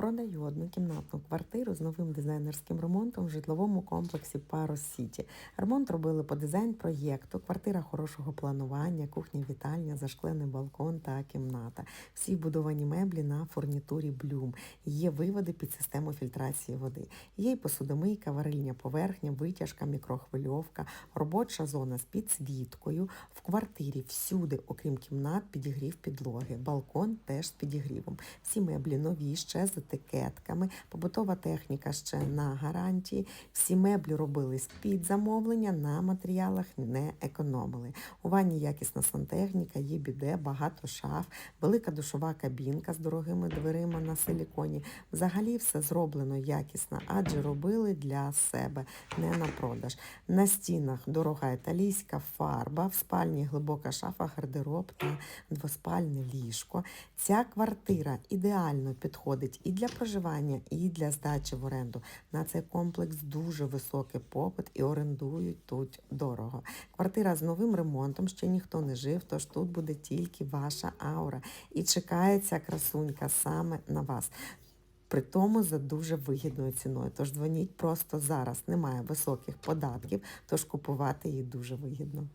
Продаю однокімнатну квартиру з новим дизайнерським ремонтом в житловому комплексі Парос Сіті. Ремонт робили по дизайн-проєкту, квартира хорошого планування, кухня, вітальня, зашклений балкон та кімната. Всі вбудовані меблі на фурнітурі Блюм. Є виводи під систему фільтрації води. Є й посудомийка, варильня поверхня, витяжка, мікрохвильовка, робоча зона з підсвіткою. В квартирі всюди, окрім кімнат, підігрів підлоги. Балкон теж з підігрівом. Всі меблі нові, ще з етикетками, побутова техніка ще на гарантії. Всі меблі робились під замовлення, на матеріалах не економили. У ванні якісна сантехніка, є біде, багато шаф, велика душова кабінка з дорогими дверима на силіконі. Взагалі все зроблено якісно, адже робили для себе, не на продаж. На стінах дорога італійська фарба, в спальні глибока шафа, гардероб та двоспальне ліжко. Ця квартира ідеально підходить і для проживання, і для здачі в оренду. На цей комплекс дуже високий попит і орендують тут дорого. Квартира з новим ремонтом, ще ніхто не жив, тож тут буде тільки ваша аура. І чекає ця красунька саме на вас. При тому за дуже вигідною ціною. Тож дзвоніть просто зараз. Немає високих податків, тож купувати її дуже вигідно.